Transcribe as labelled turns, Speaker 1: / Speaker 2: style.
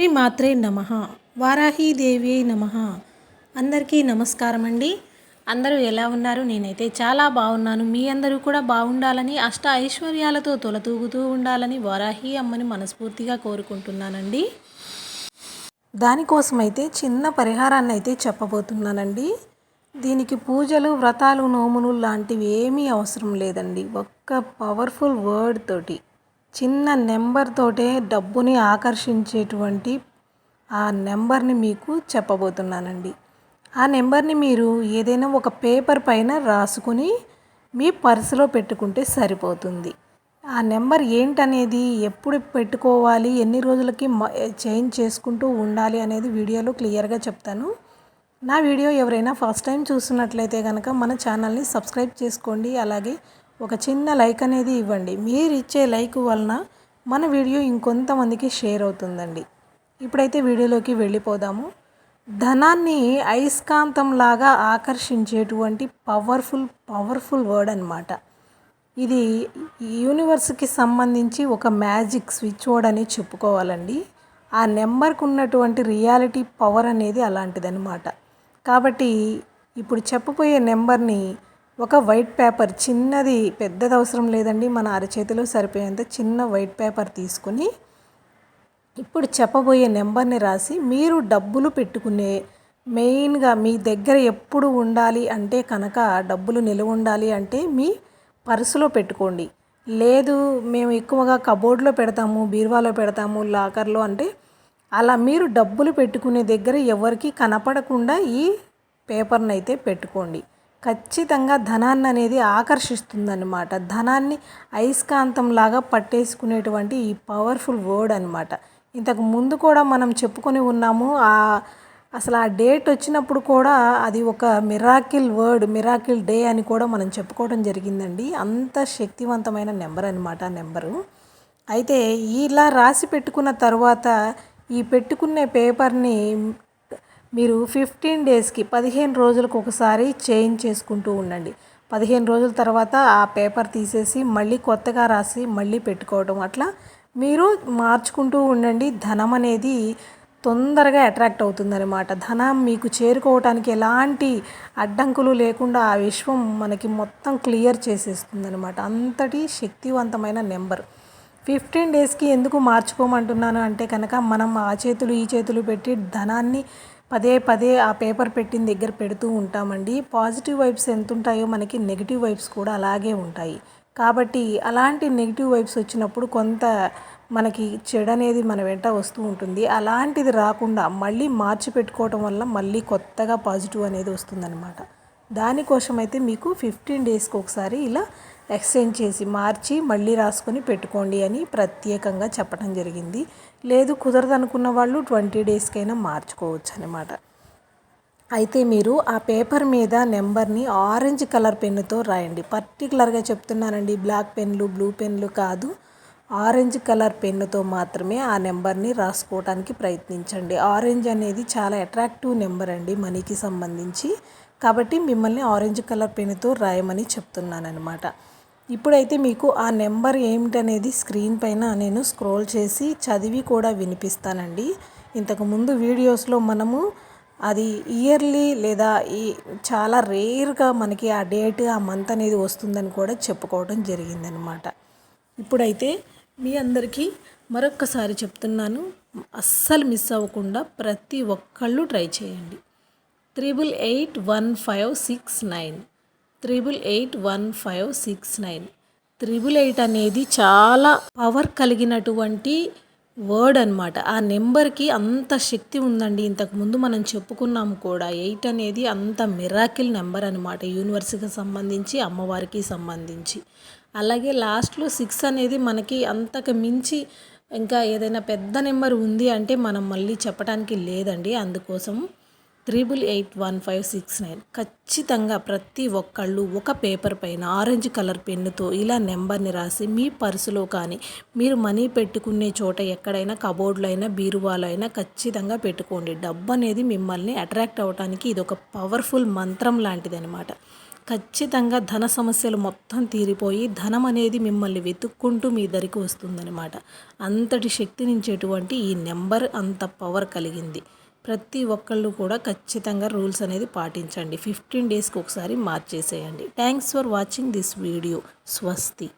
Speaker 1: శ్రీ మాత్రే నమ. వారాహీదేవి నమ. అందరికీ నమస్కారం అండి అందరూ ఎలా ఉన్నారు? నేనైతే చాలా బాగున్నాను. మీ అందరూ కూడా బాగుండాలని అష్ట ఐశ్వర్యాలతో తొలతూగుతూ ఉండాలని వారాహి అమ్మని మనస్ఫూర్తిగా కోరుకుంటున్నానండి. దానికోసమైతే చిన్న పరిహారాన్ని అయితే చెప్పబోతున్నానండి. దీనికి పూజలు వ్రతాలు నోములు లాంటివి ఏమీ అవసరం లేదండి. ఒక్క పవర్ఫుల్ వర్డ్ తోటి. చిన్న నెంబర్ తోటే డబ్బుని ఆకర్షించేటువంటి ఆ నెంబర్ని మీకు చెప్పబోతున్నానండి. ఆ నెంబర్ని మీరు ఏదైనా ఒక పేపర్ పైన రాసుకుని మీ పర్సులో పెట్టుకుంటే సరిపోతుంది. ఆ నెంబర్ ఏంటనేది ఎప్పుడు పెట్టుకోవాలి ఎన్ని రోజులకి చేంజ్ చేసుకుంటూ ఉండాలి అనేది వీడియోలో క్లియర్గా చెప్తాను. నా వీడియో ఎవరైనా ఫస్ట్ టైం చూస్తున్నట్లయితే కనుక మన ఛానల్ని సబ్స్క్రైబ్ చేసుకోండి. అలాగే ఒక చిన్న లైక్ అనేది ఇవ్వండి. మీరు ఇచ్చే లైక్ వలన మన వీడియో ఇంకొంతమందికి షేర్ అవుతుందండి. ఇప్పుడైతే వీడియోలోకి వెళ్ళిపోదాము. ధనాన్ని అయస్కాంతంలాగా ఆకర్షించేటువంటి పవర్ఫుల్ పవర్ఫుల్ వర్డ్ అనమాట ఇది యూనివర్స్కి సంబంధించి ఒక మ్యాజిక్ స్విచ్ వర్డ్ అని చెప్పుకోవాలండి. ఆ నెంబర్కు ఉన్నటువంటి రియాలిటీ పవర్ అనేది అలాంటిదనమాట కాబట్టి ఇప్పుడు చెప్పబోయే నెంబర్ని ఒక వైట్ పేపర్ చిన్నది పెద్దది అవసరం లేదండి మన అరచేతిలో సరిపోయేంత చిన్న వైట్ పేపర్ తీసుకుని ఇప్పుడు చెప్పబోయే నెంబర్ని రాసి మీరు డబ్బులు పెట్టుకునే మెయిన్గా మీ దగ్గర ఎప్పుడు ఉండాలి అంటే కనుక డబ్బులు నిలువ ఉండాలి అంటే మీ పర్సులో పెట్టుకోండి. లేదు మేము ఎక్కువగా కబోర్డ్లో పెడతాము బీరువాలో పెడతాము లాకర్లో అంటే అలా మీరు డబ్బులు పెట్టుకునే దగ్గర ఎవరికి కనపడకుండా ఈ పేపర్ని అయితే పెట్టుకోండి. ఖచ్చితంగా ధనాన్ని అనేది ఆకర్షిస్తుందన్నమాట. ధనాన్ని అయస్కాంతంలాగా పట్టేసుకునేటువంటి ఈ పవర్ఫుల్ వర్డ్ అనమాట ఇంతకు ముందు కూడా మనం చెప్పుకొని ఉన్నాము ఆ అసలు ఆ డేట్ వచ్చినప్పుడు కూడా అది ఒక మిరాకిల్ వర్డ్ మిరాకిల్ డే అని కూడా మనం చెప్పుకోవడం జరిగిందండి. అంత శక్తివంతమైన నెంబర్ అనమాట ఆ నెంబరు. అయితే ఇలా రాసి పెట్టుకున్న తర్వాత ఈ పెట్టుకునే పేపర్ని మీరు ఫిఫ్టీన్ డేస్కి పదిహేను రోజులకు ఒకసారి చేంజ్ చేసుకుంటూ ఉండండి. పదిహేను రోజుల తర్వాత ఆ పేపర్ తీసేసి మళ్ళీ కొత్తగా రాసి మళ్ళీ పెట్టుకోవడం అట్లా మీరు మార్చుకుంటూ ఉండండి. ధనం అనేది తొందరగా అట్రాక్ట్ అవుతుందన్నమాట. ధనం మీకు చేరుకోవటానికి ఎలాంటి అడ్డంకులు లేకుండా ఆ విశ్వం మనకి మొత్తం క్లియర్ చేసేస్తుందనమాట అంతటి శక్తివంతమైన నెంబర్. ఫిఫ్టీన్ డేస్కి ఎందుకు మార్చుకోమంటున్నాను అంటే కనుక మనం ఆ చేతులు ఈ చేతులు పెట్టి ధనాన్ని పదే పదే ఆ పేపర్ పెట్టిన దగ్గర పెడుతూ ఉంటామండి. పాజిటివ్ వైబ్స్ ఎంత ఉంటాయో మనకి నెగిటివ్ వైబ్స్ కూడా అలాగే ఉంటాయి. కాబట్టి అలాంటి నెగిటివ్ వైబ్స్ వచ్చినప్పుడు కొంత మనకి చెడు అనేది మన వెంట వస్తూ ఉంటుంది. అలాంటిది రాకుండా మళ్ళీ మార్చి పెట్టుకోవటం వల్ల మళ్ళీ కొత్తగా పాజిటివ్ అనేది వస్తుందన్నమాట. దానికోసం అయితే మీకు ఫిఫ్టీన్ డేస్కి ఒకసారి ఇలా ఎక్స్చేంజ్ చేసి మార్చి మళ్ళీ రాసుకొని పెట్టుకోండి అని ప్రత్యేకంగా చెప్పడం జరిగింది. లేదు కుదరదు అనుకున్న వాళ్ళు ట్వంటీ డేస్కైనా మార్చుకోవచ్చు అనమాట అయితే మీరు ఆ పేపర్ మీద నెంబర్ని ఆరెంజ్ కలర్ పెన్నుతో రాయండి. పర్టికులర్గా చెప్తున్నానండి బ్లాక్ పెన్లు బ్లూ పెన్లు కాదు. ఆరెంజ్ కలర్ పెన్నుతో మాత్రమే ఆ నెంబర్ని రాసుకోవడానికి ప్రయత్నించండి. ఆరెంజ్ అనేది చాలా అట్రాక్టివ్ నెంబర్ అండి మనీకి సంబంధించి. కాబట్టి మిమ్మల్ని ఆరెంజ్ కలర్ పెన్తో రాయమని చెప్తున్నానమాట ఇప్పుడైతే మీకు ఆ నెంబర్ ఏమిటనేది స్క్రీన్ పైన నేను స్క్రోల్ చేసి చదివి కూడా వినిపిస్తానండి. ఇంతకుముందు వీడియోస్లో మనము అది ఇయర్లీ లేదా ఈ చాలా రేర్గా మనకి ఆ డేట్ ఆ మంత్ అనేది వస్తుందని కూడా చెప్పుకోవడం జరిగిందనమాట ఇప్పుడైతే మీ అందరికీ మరొక్కసారి చెప్తున్నాను అస్సలు మిస్ అవ్వకుండా ప్రతి ఒక్కళ్ళు ట్రై చేయండి. Triple eight one five six nine triple eight one five six nine triple eight అనేది చాలా పవర్ కలిగినటువంటి వర్డ్ అనమాట ఆ నెంబర్కి అంత శక్తి ఉందండి. ఇంతకుముందు మనం చెప్పుకున్నాము కూడా ఎయిట్ అనేది అంత మిరాకిల్ నెంబర్ అనమాట యూనివర్స్కి సంబంధించి అమ్మవారికి సంబంధించి. అలాగే లాస్ట్లో సిక్స్ అనేది మనకి అంతకు మించి ఇంకా ఏదైనా పెద్ద నెంబర్ ఉంది అంటే మనం మళ్ళీ చెప్పడానికి లేదండి. అందుకోసం triple eight one five six nine. ఖచ్చితంగా ప్రతి ఒక్కళ్ళు ఒక పేపర్ పైన ఆరెంజ్ కలర్ పెన్నుతో ఇలా నెంబర్ని రాసి మీ పర్సులో కానీ మీరు మనీ పెట్టుకునే చోట ఎక్కడైనా కబోర్డ్లో అయినా బీరువాలో అయినా ఖచ్చితంగా పెట్టుకోండి. డబ్బు అనేది మిమ్మల్ని అట్రాక్ట్ అవ్వడానికి ఇది ఒక పవర్ఫుల్ మంత్రం లాంటిది అనమాట ఖచ్చితంగా ధన సమస్యలు మొత్తం తీరిపోయి ధనం అనేది మిమ్మల్ని వెతుక్కుంటూ మీ దరికి వస్తుందన్నమాట. అంతటి శక్తినించేటువంటి ఈ నెంబర్ అంత పవర్ కలిగింది. ప్రతి ఒక్కళ్ళు కూడా ఖచ్చితంగా రూల్స్ అనేది పాటించండి. ఫిఫ్టీన్ డేస్కి ఒకసారి మార్చేసేయండి. Thanks for watching this video. స్వస్తి.